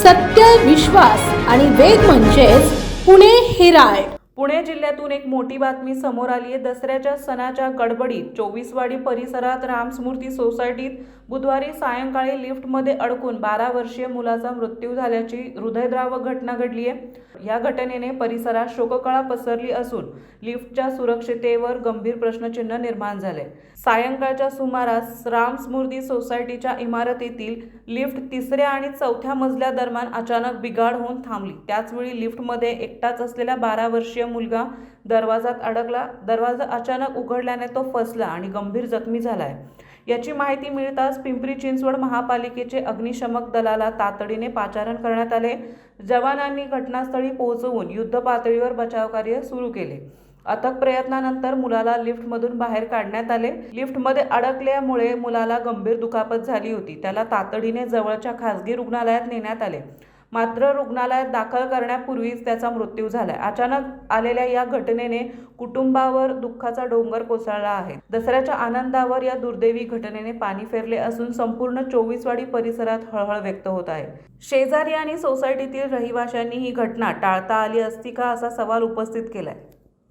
सत्य विश्वास आणि वेग म्हणजेच पुणे हेराल्ड पुणे जिल्ह्यातून एक मोठी बातमी समोर आली आहे दसऱ्याच्या सणाच्या गडबडीत चोवीसवाडी परिसरात रामस्मूर्ती सोसायटीत बुधवारी सायंकाळी लिफ्टमध्ये अडकून बारा वर्षीय मुलाचा मृत्यू झाल्याची हृदयद्रावक घटना घडली आहे या घटनेने परिसरात शोककळा पसरली असून लिफ्टच्या सुरक्षितेवर गंभीर प्रश्नचिन्ह निर्माण झाले. सायंकाळच्या सुमारास रामस्मूर्ती सोसायटीच्या इमारतीतील लिफ्ट तिसऱ्या आणि चौथ्या मजल्या दरम्यान अचानक बिघाड होऊन थांबली. त्याचवेळी लिफ्टमध्ये एकटाच असलेला बारा वर्षीय मुलगा दरवाजात अडकला. दरवाजा अचानक उघडल्याने तो फसला आणि गंभीर जखमी झालाय. याची माहिती मिळताच पिंपरी चिंचवड महापालिकेचे अग्निशमक दलाला तातडीने पाचारण करण्यात आले. जवानांनी घटनास्थळी पोहोचवून युद्ध पातळीवर बचावकार्य सुरू केले. अथक प्रयत्नानंतर मुलाला लिफ्टमधून बाहेर काढण्यात आले. लिफ्टमध्ये अडकल्यामुळे मुलाला गंभीर दुखापत झाली होती. त्याला तातडीने जवळच्या खासगी रुग्णालयात नेण्यात आले. मात्र रुग्णालयात दाखल करण्यापूर्वीच त्याचा मृत्यू झालाय. अचानक आलेल्या या घटनेने कुटुंबावर दुःखाचा डोंगर कोसळला आहे. दसऱ्याच्या आनंदावर या दुर्दैवी घटनेने पाणी फेरले असून संपूर्ण चोवीसवाडी परिसरात हळहळ व्यक्त होत आहे. शेजारी आणि सोसायटीतील रहिवाशांनी ही घटना टाळता आली असती का असा सवाल उपस्थित केलाय.